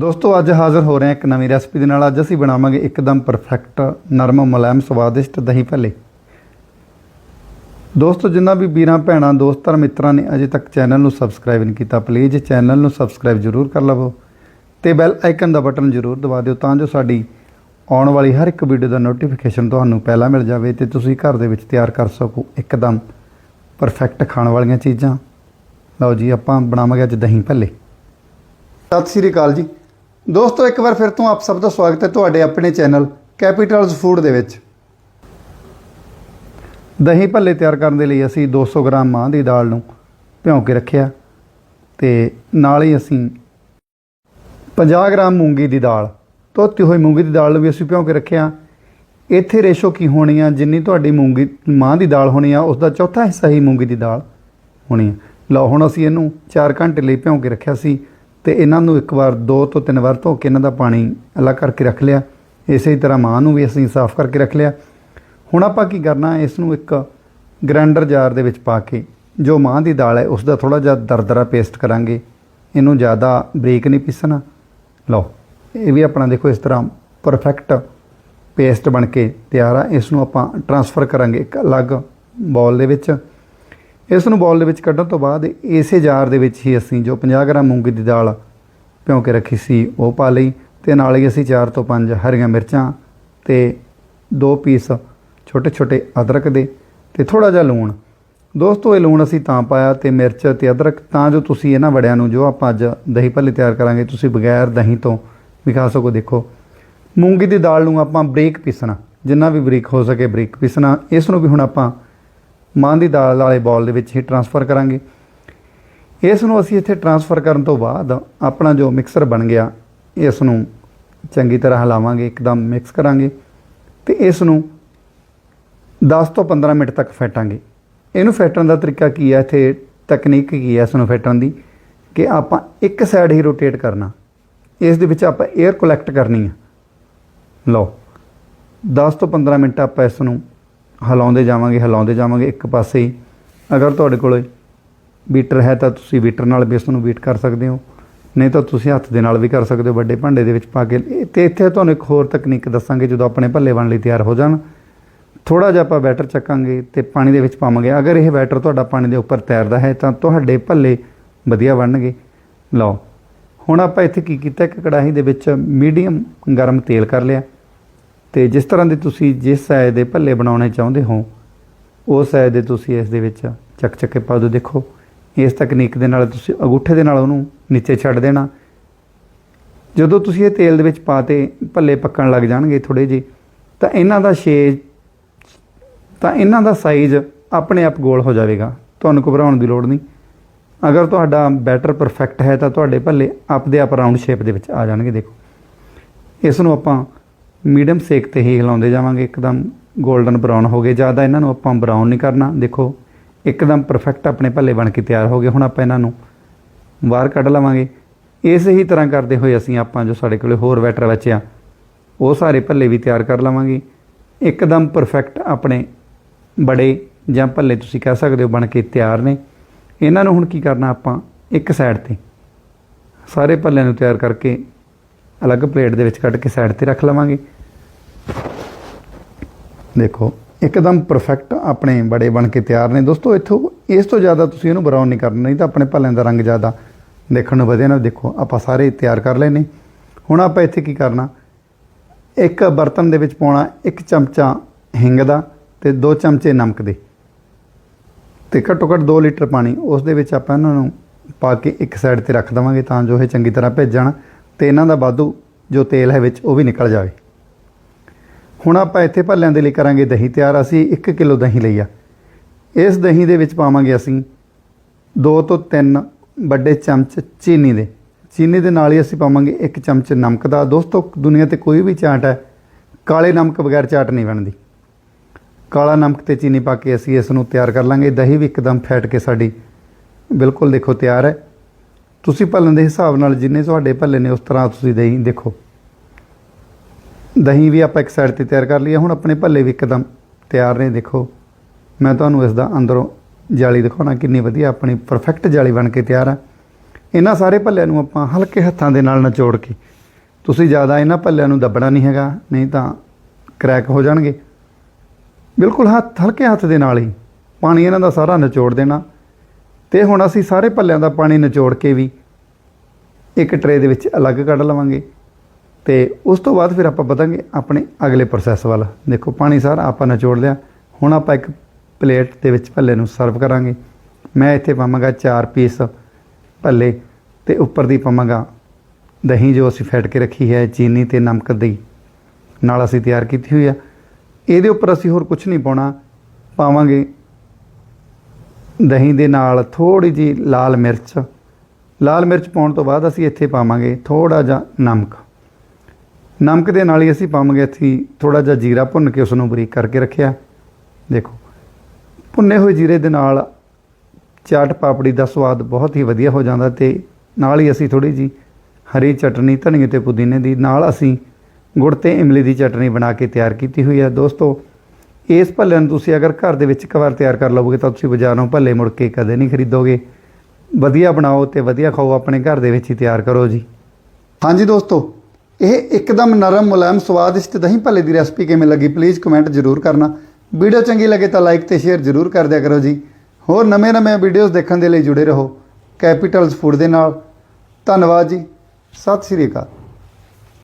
ਦੋਸਤੋ, ਅੱਜ ਹਾਜ਼ਰ ਹੋ ਰਹੇ ਹਾਂ ਇੱਕ ਨਵੀਂ ਰੈਸਪੀ ਦੇ ਨਾਲ। ਅੱਜ ਅਸੀਂ ਬਣਾਵਾਂਗੇ ਇੱਕਦਮ ਪਰਫੈਕਟ ਨਰਮ ਮੁਲਾਇਮ ਸਵਾਦਿਸ਼ਟ ਦਹੀਂ ਭੱਲੇ। ਦੋਸਤੋ, ਜਿੰਨਾ ਵੀ ਵੀਰਾਂ, ਭੈਣਾਂ, ਦੋਸਤਾਂ ਮਿੱਤਰਾਂ ਨੇ ਅਜੇ ਤੱਕ ਚੈਨਲ ਨੂੰ ਸਬਸਕ੍ਰਾਈਬ ਨਹੀਂ ਕੀਤਾ ਪਲੀਜ਼ ਚੈਨਲ ਨੂੰ ਸਬਸਕ੍ਰਾਈਬ ਜ਼ਰੂਰ ਕਰ ਲਵੋ ਤੇ ਬੈਲ ਆਈਕਨ ਦਾ ਬਟਨ ਜ਼ਰੂਰ ਦਬਾ ਦਿਓ ਤਾਂ ਜੋ ਸਾਡੀ ਆਉਣ ਵਾਲੀ ਹਰ ਇੱਕ ਵੀਡੀਓ ਦਾ ਨੋਟੀਫਿਕੇਸ਼ਨ ਤੁਹਾਨੂੰ ਪਹਿਲਾਂ ਮਿਲ ਜਾਵੇ ਤੇ ਤੁਸੀਂ ਘਰ ਦੇ ਵਿੱਚ ਤਿਆਰ ਕਰ ਸਕੋ ਇੱਕਦਮ ਪਰਫੈਕਟ ਖਾਣ ਵਾਲੀਆਂ ਚੀਜ਼ਾਂ। ਲਓ ਜੀ, ਆਪਾਂ ਬਣਾਵਾਂਗੇ ਅੱਜ ਦਹੀਂ ਭੱਲੇ। ਸਤਿ ਸ਼੍ਰੀ ਅਕਾਲ ਜੀ। ਦੋਸਤੋ, ਇੱਕ ਵਾਰ ਫਿਰ ਤੋਂ ਆਪ ਸਭ ਦਾ ਸਵਾਗਤ ਹੈ ਤੁਹਾਡੇ ਆਪਣੇ ਚੈਨਲ ਕੈਪੀਟਲਸ ਫੂਡ ਦੇ ਵਿੱਚ। ਦਹੀਂ ਭੱਲੇ ਤਿਆਰ ਕਰਨ ਦੇ ਲਈ ਅਸੀਂ 200 ਗ੍ਰਾਮ ਮਾਂ ਦੀ ਦਾਲ ਨੂੰ ਭਿਉਂ ਕੇ ਰੱਖਿਆ ਤੇ ਨਾਲ ਹੀ ਅਸੀਂ 50 ਗ੍ਰਾਮ ਮੂੰਗੀ ਦੀ ਦਾਲ। ਧੋਤੀ ਹੋਈ ਮੂੰਗੀ ਦੀ ਦਾਲ ਨੂੰ ਵੀ ਅਸੀਂ ਭਿਉਂ ਕੇ ਰੱਖਿਆ। ਇੱਥੇ ਰੇਸ਼ੋ ਕੀ ਹੋਣੀ ਆ? ਜਿੰਨੀ ਤੁਹਾਡੀ ਮੂੰਗੀ ਮਾਂ ਦੀ ਦਾਲ ਹੋਣੀ ਆ ਉਸ ਦਾ ਚੌਥਾ ਹਿੱਸਾ ਹੀ ਮੂੰਗੀ ਦੀ ਦਾਲ ਹੋਣੀ ਆ। ਲਓ, ਹੁਣ ਅਸੀਂ ਇਹਨੂੰ 4 ਘੰਟੇ ਲਈ ਭਿਉਂ ਕੇ ਰੱਖਿਆ ਸੀ। ਤੇ ਇਹਨਾਂ ਨੂੰ ਇੱਕ ਵਾਰ, ਦੋ ਤੋਂ ਤਿੰਨ ਵਾਰ ਧੋ ਕੇ ਇਹਨਾਂ ਦਾ ਪਾਣੀ ਅਲੱਗ ਕਰਕੇ ਰੱਖ ਲਿਆ। ਇਸੇ ਤਰ੍ਹਾਂ ਮਾਂ ਨੂੰ ਵੀ ਅਸੀਂ ਸਾਫ਼ ਕਰਕੇ ਰੱਖ ਲਿਆ। ਹੁਣ ਆਪਾਂ ਕੀ ਕਰਨਾ ਇਸ ਨੂੰ ਇੱਕ ਗ੍ਰਾਈਂਡਰ ਜਾਰ ਦੇ ਵਿੱਚ ਪਾ ਕੇ, ਜੋ ਮਾਂ ਦੀ ਦਾਲ ਹੈ ਉਸ ਦਾ ਥੋੜਾ ਜਿਹਾ ਦਰਦਰਾ ਪੇਸਟ ਕਰਾਂਗੇ। ਇਹਨੂੰ ਜ਼ਿਆਦਾ ਬਰੀਕ ਨਹੀਂ ਪੀਸਣਾ। ਲਓ, ਇਹ ਵੀ ਆਪਣਾ ਦੇਖੋ, ਇਸ ਤਰ੍ਹਾਂ ਪਰਫੈਕਟ ਪੇਸਟ ਬਣ ਕੇ ਤਿਆਰ ਆ। ਇਸ ਨੂੰ ਆਪਾਂ ਟਰਾਂਸਫਰ ਕਰਾਂਗੇ ਇੱਕ ਅਲੱਗ ਬਾਉਲ ਦੇ ਵਿੱਚ। ਇਸ ਨੂੰ ਬਾਉਲ ਦੇ ਵਿੱਚ ਕੱਢਣ ਤੋਂ ਬਾਅਦ ਇਸੇ ਜਾਰ ਦੇ ਵਿੱਚ ਹੀ ਅਸੀਂ ਜੋ 50 ਗ੍ਰਾਮ ਮੂੰਗੀ ਦੀ ਦਾਲ ਭਿਉਂ ਕੇ ਰੱਖੀ ਸੀ, ਉਹ ਪਾ ਲਈ ਤੇ ਨਾਲ ਹੀ ਅਸੀਂ 4 ਤੋਂ 5 ਹਰੀਆਂ ਮਿਰਚਾਂ ਤੇ ਦੋ ਪੀਸ ਛੋਟੇ ਛੋਟੇ ਅਦਰਕ ਦੇ ਤੇ ਥੋੜਾ ਜਿਹਾ ਲੂਣ। ਦੋਸਤੋ, ਇਹ ਲੂਣ ਅਸੀਂ ਤਾਂ ਪਾਇਆ ਤੇ ਮਿਰਚ ਤੇ ਅਦਰਕ, ਤਾਂ ਜੋ ਤੁਸੀਂ ਇਹਨਾਂ ਵੜਿਆਂ ਨੂੰ ਜੋ ਆਪਾਂ ਅੱਜ ਦਹੀਂ ਭੱਲੇ ਤਿਆਰ ਕਰਾਂਗੇ, ਤੁਸੀਂ ਬਗੈਰ ਦਹੀਂ ਤੋਂ ਵੀ ਖਾ ਸਕੋ। ਦੇਖੋ, ਮੂੰਗੀ ਦੀ ਦਾਲ ਨੂੰ ਆਪਾਂ ਬਰੀਕ ਪੀਸਣਾ, ਜਿੰਨਾ ਵੀ ਬਰੀਕ ਹੋ ਸਕੇ ਬਰੀਕ ਪੀਸਣਾ, ਇਸ ਨੂੰ ਵੀ ਹੁਣ ਆਪਾਂ ਮਾਂ ਦੀ ਦਾਲ ਵਾਲੇ ਬਾਉਲ ਦੇ ਵਿੱਚ ਹੀ ਟਰਾਂਸਫਰ ਕਰਾਂਗੇ। ਇਸ ਨੂੰ ਅਸੀਂ ਇੱਥੇ ਟਰਾਂਸਫਰ ਕਰਨ ਤੋਂ ਬਾਅਦ ਆਪਣਾ ਜੋ ਮਿਕਸਰ ਬਣ ਗਿਆ, ਇਸ ਨੂੰ ਚੰਗੀ ਤਰ੍ਹਾਂ ਹਿਲਾਵਾਂਗੇ, ਇੱਕਦਮ ਮਿਕਸ ਕਰਾਂਗੇ ਤੇ ਇਸ ਨੂੰ 10 ਤੋਂ 15 ਮਿੰਟ ਤੱਕ ਫੈਟਾਂਗੇ। ਇਹਨੂੰ ਫੈਟਣ ਦਾ ਤਰੀਕਾ ਕੀ ਹੈ? ਇੱਥੇ ਤਕਨੀਕ ਕੀ ਹੈ ਇਸ ਨੂੰ ਫੈਟਣ ਦੀ? ਕਿ ਆਪਾਂ ਇੱਕ ਸਾਈਡ ਹੀ ਰੋਟੇਟ ਕਰਨਾ। ਇਸ ਦੇ ਵਿੱਚ ਆਪਾਂ 에ਅਰ ਕਲੈਕਟ ਕਰਨੀ ਆ। ਲਓ 10 ਤੋਂ 15 ਮਿੰਟ ਆਪਾਂ ਇਸ ਨੂੰ ਹਿਲਾਉਂਦੇ ਜਾਵਾਂਗੇ ਹਿਲਾਉਂਦੇ ਜਾਵਾਂਗੇ ਇੱਕ ਪਾਸੇ ਅਗਰ ਤੁਹਾਡੇ ਕੋਲ ਬੀਟਰ ਹੈ ਤਾਂ ਤੁਸੀਂ ਬੀਟਰ ਨਾਲ ਵੀ ਨੂੰ ਬੀਟ ਕਰ ਸਕਦੇ ਹੋ। ਨਹੀਂ ਤਾਂ ਤੁਸੀਂ ਹੱਥ ਦੇ ਨਾਲ ਵੀ ਕਰ ਸਕਦੇ ਹੋ, ਵੱਡੇ ਭਾਂਡੇ ਦੇ ਵਿੱਚ ਪਾ ਕੇ। ਇਹ- ਤੇ ਇੱਥੇ ਤੁਹਾਨੂੰ ਇੱਕ ਹੋਰ ਤਕਨੀਕ ਦੱਸਾਂਗੇ, ਜਦੋਂ ਆਪਣੇ ਭੱਲੇ ਬਣ ਲਈ ਤਿਆਰ ਹੋ ਜਾਣ। ਥੋੜਾ ਜਿਹਾ ਆਪਾਂ ਬੈਟਰ ਚੱਕਾਂਗੇ ਤੇ ਪਾਣੀ ਦੇ ਵਿੱਚ ਪਾਵਾਂਗੇ। ਅਗਰ ਇਹ ਬੈਟਰ ਤੁਹਾਡਾ ਪਾਣੀ ਦੇ ਉੱਪਰ ਤੈਰਦਾ ਹੈ ਤਾਂ ਤੁਹਾਡੇ ਭੱਲੇ ਵਧੀਆ ਬਣਨਗੇ। ਲਓ, ਹੁਣ ਆਪਾਂ ਇੱਥੇ ਕੀ ਕੀਤਾ? ਇੱਕ ਕੜਾਹੀ ਦੇ ਵਿੱਚ ਮੀਡੀਅਮ ਗਰਮ ਤੇਲ ਕਰ ਲਿਆ। ਤੇ ਜਿਸ ਤਰ੍ਹਾਂ ਦੇ ਤੁਸੀਂ ਜਿਸ ਸਾਈਜ਼ ਦੇ ਭੱਲੇ ਬਣਾਉਣੇ ਚਾਹੁੰਦੇ ਹੋ ਉਸ ਸਾਈਜ਼ ਦੇ ਤੁਸੀਂ ਇਸ ਦੇ ਵਿੱਚ ਚੱਕ ਚੱਕੇ ਕੇ ਪਾ ਦਿਓ ਦੇਖੋ, ਇਸ ਤਕਨੀਕ ਦੇ ਨਾਲ ਤੁਸੀਂ ਅੰਗੂਠੇ ਦੇ ਨਾਲ ਉਹਨੂੰ ਨੀਚੇ ਛੱਡ ਦੇਣਾ। ਜਦੋਂ ਤੁਸੀਂ ਇਹ ਤੇਲ ਦੇ ਵਿੱਚ ਪਾਤੇ ਭੱਲੇ ਪੱਕਣ ਲੱਗ ਜਾਣਗੇ ਥੋੜੇ ਜਿਹੇ, ਤਾਂ ਇਹਨਾਂ ਦਾ ਸ਼ੇਜ ਤਾਂ ਇਹਨਾਂ ਦਾ ਸਾਈਜ਼ ਆਪਣੇ ਆਪ ਗੋਲ ਹੋ ਜਾਵੇਗਾ। ਤੁਹਾਨੂੰ ਘਬਰਾਉਣ ਦੀ ਲੋੜ ਨਹੀਂ। ਅਗਰ ਤੁਹਾਡਾ ਬੈਟਰ ਪਰਫੈਕਟ ਹੈ, ਤਾਂ ਤੁਹਾਡੇ ਭੱਲੇ ਆਪਦੇ ਆਪ ਰਾਉਂਡ ਸ਼ੇਪ ਦੇ ਵਿੱਚ ਆ ਜਾਣਗੇ। ਦੇਖੋ, ਇਸ ਨੂੰ ਆਪਾਂ ਮੀਡੀਅਮ ਸੇਕ ਤੇ ਹੀ ਹਿਲਾਉਂਦੇ ਜਾਵਾਂਗੇ। ਇੱਕਦਮ 골ਡਨ ਬਰਾਊਨ ਹੋ ਗਏ। ਜ਼ਿਆਦਾ ਇਹਨਾਂ ਨੂੰ ਆਪਾਂ ਬਰਾਊਨ ਨਹੀਂ ਕਰਨਾ। ਦੇਖੋ, ਇੱਕਦਮ ਪਰਫੈਕਟ ਆਪਣੇ ਭੱਲੇ ਬਣ ਕੇ ਤਿਆਰ ਹੋ ਗਏ। ਹੁਣ ਆਪਾਂ ਇਹਨਾਂ ਨੂੰ ਬਾਹਰ ਕੱਢ ਲਵਾਂਗੇ। ਇਸੇ ਹੀ ਤਰ੍ਹਾਂ ਕਰਦੇ ਹੋਏ ਅਸੀਂ ਆਪਾਂ ਜੋ ਸਾਡੇ ਕੋਲੇ ਹੋਰ ਬੈਟਰ ਬਚਿਆ, ਉਹ ਸਾਰੇ ਭੱਲੇ ਵੀ ਤਿਆਰ ਕਰ ਲਵਾਂਗੇ। ਇੱਕਦਮ ਪਰਫੈਕਟ ਆਪਣੇ ਬੜੇ ਜਾਂ ਭੱਲੇ ਤੁਸੀਂ ਕਹਿ ਸਕਦੇ ਹੋ ਬਣ ਕੇ ਤਿਆਰ ਨੇ। ਇਹਨਾਂ ਨੂੰ ਹੁਣ ਕੀ ਕਰਨਾ ਆਪਾਂ? ਇੱਕ ਸਾਈਡ ਤੇ ਸਾਰੇ ਭੱਲਿਆਂ ਨੂੰ ਤਿਆਰ ਕਰਕੇ ਅਲੱਗ ਪਲੇਟ ਦੇ ਵਿੱਚ ਕੱਢ ਕੇ ਸਾਈਡ ਤੇ ਰੱਖ ਲਵਾਂਗੇ। ਦੇਖੋ, ਇੱਕਦਮ ਪਰਫੈਕਟ ਆਪਣੇ ਬੜੇ ਬਣ ਕੇ ਤਿਆਰ ਨੇ। ਦੋਸਤੋ, ਇੱਥੋਂ ਇਸ ਤੋਂ ਜ਼ਿਆਦਾ ਤੁਸੀਂ ਇਹਨੂੰ ਬਰਾਊਨ ਨਹੀਂ ਕਰਨਾ, ਨਹੀਂ ਤਾਂ ਆਪਣੇ ਭਲਿਆਂ ਦਾ ਰੰਗ ਜ਼ਿਆਦਾ ਦੇਖਣ ਨੂੰ ਵਧੀਆ ਨਾ। ਦੇਖੋ, ਆਪਾਂ ਸਾਰੇ ਤਿਆਰ ਕਰ ਲਏ ਨੇ। ਹੁਣ ਆਪਾਂ ਇੱਥੇ ਕੀ ਕਰਨਾ? ਇੱਕ ਬਰਤਨ ਦੇ ਵਿੱਚ ਪਾਉਣਾ, ਇੱਕ ਚਮਚਾ ਹਿੰਗ ਦਾ ਤੇ ਦੋ ਚਮਚੇ ਨਮਕ ਦੇ। ਤੇ ਘੱਟੋ ਘੱਟ 2 ਲੀਟਰ ਪਾਣੀ, ਉਸ ਦੇ ਵਿੱਚ ਆਪਾਂ ਇਹਨਾਂ ਨੂੰ ਪਾ ਕੇ ਇੱਕ ਸਾਈਡ ਤੇ ਰੱਖ ਦਵਾਂਗੇ ਤਾਂ ਜੋ ਇਹ ਚੰਗੀ ਤਰ੍ਹਾਂ ਭਿੱਜ ਜਾਣ। ਤੇ ਇਹਨਾਂ ਦਾ ਵਾਧੂ ਜੋ ਤੇਲ ਹੈ ਵਿੱਚ, ਉਹ ਵੀ ਨਿਕਲ ਜਾਵੇ। ਹੁਣ ਆਪਾਂ ਇੱਥੇ ਭੱਲਿਆਂ ਦੇ ਲਈ ਕਰਾਂਗੇ ਦਹੀਂ ਤਿਆਰ। ਅਸੀਂ 1 ਕਿਲੋ ਦਹੀਂ ਲਈ ਆ। ਇਸ ਦਹੀਂ ਦੇ ਵਿੱਚ ਪਾਵਾਂਗੇ ਅਸੀਂ 2 ਤੋਂ 3 ਵੱਡੇ ਚਮਚ ਚੀਨੀ ਦੇ। ਚੀਨੀ ਦੇ ਨਾਲ ਹੀ ਅਸੀਂ ਪਾਵਾਂਗੇ 1 ਚਮਚ ਨਮਕ ਦਾ। ਦੋਸਤੋ, ਦੁਨੀਆ ਤੇ ਕੋਈ ਵੀ ਚਾਟ ਹੈ, ਕਾਲੇ ਨਮਕ ਬਗੈਰ ਚਾਟ ਨਹੀਂ ਬਣਦੀ। ਕਾਲਾ ਨਮਕ ਤੇ ਚੀਨੀ ਪਾ ਕੇ ਅਸੀਂ ਇਸ ਨੂੰ ਤਿਆਰ ਕਰ ਲਾਂਗੇ। ਦਹੀਂ ਵੀ ਇੱਕਦਮ ਫੈਟ ਕੇ ਸਾਡੀ ਬਿਲਕੁਲ ਦੇਖੋ ਤਿਆਰ ਹੈ। ਤੁਸੀਂ ਭੱਲਣ ਦੇ ਹਿਸਾਬ ਨਾਲ ਜਿੰਨੇ ਤੁਹਾਡੇ ਭੱਲੇ ਨੇ, ਉਸ ਤਰ੍ਹਾਂ ਤੁਸੀਂ ਦਹੀਂ ਦੇਖੋ। ਦਹੀਂ ਵੀ ਆਪਾਂ ਇੱਕ ਸਾਈਡ ਤੇ ਤਿਆਰ ਕਰ ਲਈ ਹੁਣ ਆਪਣੇ ਭੱਲੇ ਵੀ ਇੱਕਦਮ ਤਿਆਰ ਨੇ, ਦੇਖੋ। ਮੈਂ ਤੁਹਾਨੂੰ ਇਸ ਦਾ ਅੰਦਰੋਂ ਜਾਲੀ ਦਿਖਾਉਣਾ ਕਿੰਨੀ ਵਧੀਆ, ਆਪਣੀ ਪਰਫੈਕਟ ਜਾਲੀ ਬਣ ਕੇ ਤਿਆਰ ਆ। ਇਹਨਾਂ ਸਾਰੇ ਭੱਲਿਆਂ ਨੂੰ ਆਪਾਂ ਹਲਕੇ ਹੱਥਾਂ ਦੇ ਨਾਲ ਨਿਚੋੜ ਕੇ, ਤੁਸੀਂ ਜ਼ਿਆਦਾ ਇਹਨਾਂ ਭੱਲਿਆਂ ਨੂੰ ਦੱਬਣਾ ਨਹੀਂ ਹੈਗਾ, ਨਹੀਂ ਤਾਂ ਕਰੈਕ ਹੋ ਜਾਣਗੇ। ਬਿਲਕੁਲ ਹੱਥ, ਹਲਕੇ ਹੱਥ ਦੇ ਨਾਲ ਹੀ, ਪਾਣੀ ਇਹਨਾਂ ਦਾ ਸਾਰਾ ਨਿਚੋੜ ਦੇਣਾ। ਤੇ ਹੁਣ ਅਸੀਂ ਸਾਰੇ ਭੱਲਿਆਂ ਦਾ ਪਾਣੀ ਨਿਚੋੜ ਕੇ ਵੀ ਇੱਕ ਟਰੇ ਦੇ ਵਿੱਚ ਅਲੱਗ ਕੱਢ ਲਵਾਂਗੇ। ਤੇ ਉਸ ਤੋਂ ਬਾਅਦ ਫਿਰ ਆਪਾਂ ਵਧਾਂਗੇ ਆਪਣੇ ਅਗਲੇ ਪ੍ਰੋਸੈਸ ਵੱਲ। ਦੇਖੋ, ਪਾਣੀ ਸਾਰਾ ਆਪਾਂ ਨਿਚੋੜ ਲਿਆ। ਹੁਣ ਆਪਾਂ ਇੱਕ ਪਲੇਟ ਦੇ ਵਿੱਚ ਭੱਲੇ ਨੂੰ ਸਰਵ ਕਰਾਂਗੇ। ਮੈਂ ਇੱਥੇ ਪਾਵਾਂਗਾ 4 ਪੀਸ ਭੱਲੇ ਤੇ ਉੱਪਰ ਦੀ ਪਾਵਾਂਗਾ ਦਹੀਂ ਜੋ ਅਸੀਂ ਫੈਟ ਕੇ ਰੱਖੀ ਹੈ, ਚੀਨੀ ਤੇ ਨਮਕ ਦੀ ਨਾਲ ਅਸੀਂ ਤਿਆਰ ਕੀਤੀ ਹੋਈ ਆ। ਇਹਦੇ ਉੱਪਰ ਅਸੀਂ ਹੋਰ ਕੁਝ ਨਹੀਂ ਪਾਉਣਾ। ਪਾਵਾਂਗੇ ਦਹੀਂ ਦੇ ਨਾਲ ਥੋੜੀ ਜੀ ਲਾਲ ਮਿਰਚ। ਲਾਲ ਮਿਰਚ ਪਾਉਣ ਤੋਂ ਬਾਅਦ ਅਸੀਂ ਇੱਥੇ ਪਾਵਾਂਗੇ ਥੋੜਾ ਜਿਹਾ ਨਮਕ। ਨਮਕ ਦੇ ਨਾਲ ਹੀ ਅਸੀਂ ਪਾਵਾਂਗੇ ਇੱਥੇ ਥੋੜਾ ਜਿਹਾ ਜੀਰਾ ਭੁੰਨ ਕੇ ਉਸ ਨੂੰ ਬਰੀਕ ਕਰਕੇ ਰੱਖਿਆ। ਦੇਖੋ, ਭੁੰਨੇ ਹੋਏ ਜੀਰੇ ਦੇ ਨਾਲ ਚਾਟ ਪਾਪੜੀ ਦਾ ਸਵਾਦ ਬਹੁਤ ਹੀ ਵਧੀਆ ਹੋ ਜਾਂਦਾ ਤੇ ਨਾਲ ਹੀ ਅਸੀਂ ਥੋੜੀ ਜੀ ਹਰੀ ਚਟਨੀ, ਧਨੀਏ ਤੇ ਪੁਦੀਨੇ ਦੀ ਨਾਲ ਅਸੀਂ ਗੁੜ ਤੇ ਇਮਲੀ ਦੀ ਚਟਨੀ ਬਣਾ ਕੇ ਤਿਆਰ ਕੀਤੀ ਹੋਈ ਹੈ। ਦੋਸਤੋ ਇਸ ਭੱਲੇ ਨੂੰ ਤੁਸੀਂ ਅਗਰ ਘਰ ਦੇ ਵਿੱਚ ਇੱਕ ਵਾਰ ਤਿਆਰ ਕਰ ਲਓਗੇ ਤਾਂ ਤੁਸੀਂ ਬਾਜ਼ਾਰੋਂ ਭੱਲੇ ਮੁੜ ਕੇ ਕਦੇ ਨਹੀਂ ਖਰੀਦੋਗੇ। ਵਧੀਆ ਬਣਾਓ ਤੇ ਵਧੀਆ ਖਾਓ, ਆਪਣੇ ਘਰ ਦੇ ਵਿੱਚ ਹੀ ਤਿਆਰ ਕਰੋ ਜੀ। ਹਾਂਜੀ ਦੋਸਤੋ, ਇਹ ਇੱਕਦਮ ਨਰਮ ਮੁਲਾਇਮ ਸਵਾਦਿਸ਼ਟ ਦਹੀਂ ਭੱਲੇ ਦੀ ਰੈਸਪੀ ਕਿਵੇਂ ਲੱਗੀ ਪਲੀਜ਼ ਕਮੈਂਟ ਜ਼ਰੂਰ ਕਰਨਾ। ਵੀਡੀਓ ਚੰਗੀ ਲੱਗੇ ਤਾਂ ਲਾਈਕ ਤੇ ਸ਼ੇਅਰ ਜ਼ਰੂਰ ਕਰ ਦਿਆ ਕਰੋ ਜੀ। ਹੋਰ ਨਵੇਂ-ਨਵੇਂ ਵੀਡੀਓਜ਼ ਦੇਖਣ ਦੇ ਲਈ ਜੁੜੇ ਰਹੋ ਕੈਪੀਟਲਸ ਫੂਡ ਦੇ ਨਾਲ। ਧੰਨਵਾਦ ਜੀ। ਸਤਿ ਸ਼੍ਰੀ ਅਕਾਲ।